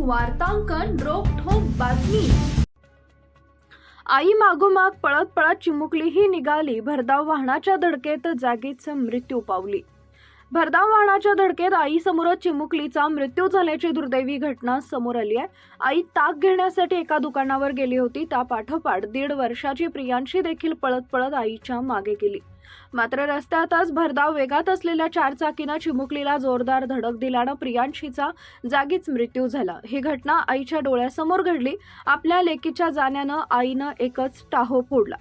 वार्तांकन रोखोक बातमी. आई मागोमाग पळत पळत चिमुकली ही निघाली. भरधाव वाहनाच्या धडकेत जागीच मृत्यू पावली. भरधाव वाहनाच्या धडकेत आईसमोरच चिमुकलीचा मृत्यू झाल्याची दुर्दैवी घटना समोर आली आहे. आई ताक घेण्यासाठी एका दुकानावर गेली होती. त्या पाठोपाठ दीड वर्षाची प्रियांशी देखील पळत पळत आईच्या मागे गेली. मात्र रस्त्यातच भरधाव वेगात असलेल्या चारचाकीनं चिमुकलीला जोरदार धडक दिल्यानं प्रियांशीचा जागीच मृत्यू झाला. ही घटना आईच्या डोळ्यासमोर घडली. आपल्या लेकीच्या जाण्यानं आईनं एकच टाहो फोडला.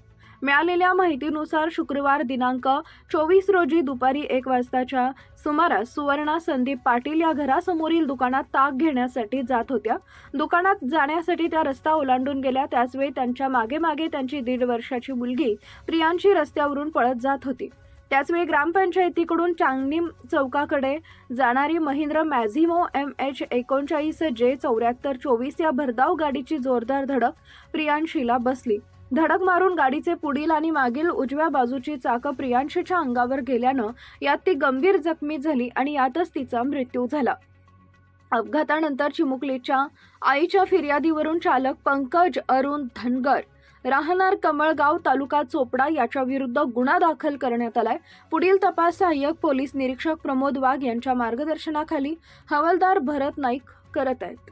मिळालेल्या माहितीनुसार शुक्रवार दिनांक चोवीस रोजी दुपारी एक वाजताच्या सुमारास सुवर्णा संदीप पाटील या घरासमोरील दुकानात ताक घेण्यासाठी जात होत्या. दुकानात जाण्यासाठी त्या रस्ता ओलांडून गेल्या. त्याचवेळी त्यांच्या मागे मागे त्यांची दीड वर्षाची मुलगी प्रियांशी रस्त्यावरून पळत जात होती. त्याचवेळी ग्रामपंचायतीकडून चांगणी चौकाकडे जाणारी महिंद्र मॅझिमो एम एच एकोणचाळीस जे चौऱ्याहत्तर चोवीस या भरधाव गाडीची जोरदार धडक प्रियांशीला बसली. धडक मारून गाडीचे पुढील आणि मागील उजव्या बाजूची चाकं प्रियांशीच्या अंगावर गेल्यानं यात ती गंभीर जखमी झाली आणि यातच तिचा मृत्यू झाला. अपघातानंतर चिमुकलीच्या आईच्या फिर्यादीवरून चालक पंकज अरुण धनगर राहणार कमळगाव तालुका चोपडा याच्या विरुद्ध गुन्हा दाखल करण्यात आलाय. पुढील तपास सहाय्यक पोलीस निरीक्षक प्रमोद वाघ यांच्या मार्गदर्शनाखाली हवालदार भरत नाईक करत आहेत.